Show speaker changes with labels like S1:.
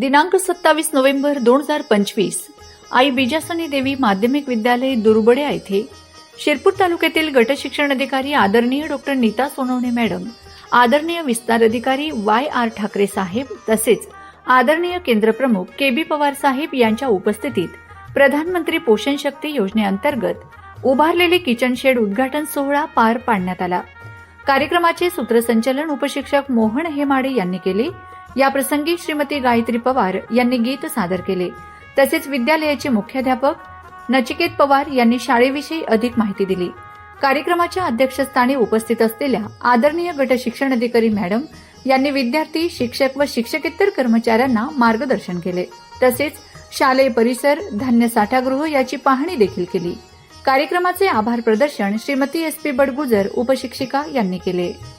S1: दिनांक सत्तावीस नोव्हेंबर दोन हजार पंचवीस. आई बिजासनी देवी माध्यमिक विद्यालय दुर्बड्या येथे. शिरपूर तालुक्यातील गट शिक्षण अधिकारी आदरणीय डॉक्टर नीता सोनवणे मॅडम आदरणीय विस्तार अधिकारी वाय आर ठाकरे साहेब तसेच आदरणीय केंद्रप्रमुख के बी पवार साहेब यांच्या उपस्थितीत प्रधानमंत्री पोषण शक्ती योजनेअंतर्गत उभारलेले किचन शेड उद्घाटन सोहळा पार पाडण्यात आला. कार्यक्रमाचे सूत्रसंचालन उपशिक्षक मोहन हेमाडे यांनी केले. या प्रसंगी श्रीमती गायत्री पवार यांनी गीत सादर केले. तसेच विद्यालयाचे मुख्याध्यापक नचिकेत पवार यांनी शाळेविषयी अधिक माहिती दिली. कार्यक्रमाच्या अध्यक्षस्थानी उपस्थित असलेल्या आदरणीय गट शिक्षण अधिकारी मॅडम यांनी विद्यार्थी शिक्षक व शिक्षकेतर कर्मचाऱ्यांना मार्गदर्शन केले. तसेच शालेय परिसर धान्य साठागृह याची पाहणी देखील केली. कार्यक्रमाचे आभार प्रदर्शन श्रीमती एस पी बडगुजर उपशिक्षिका यांनी केले.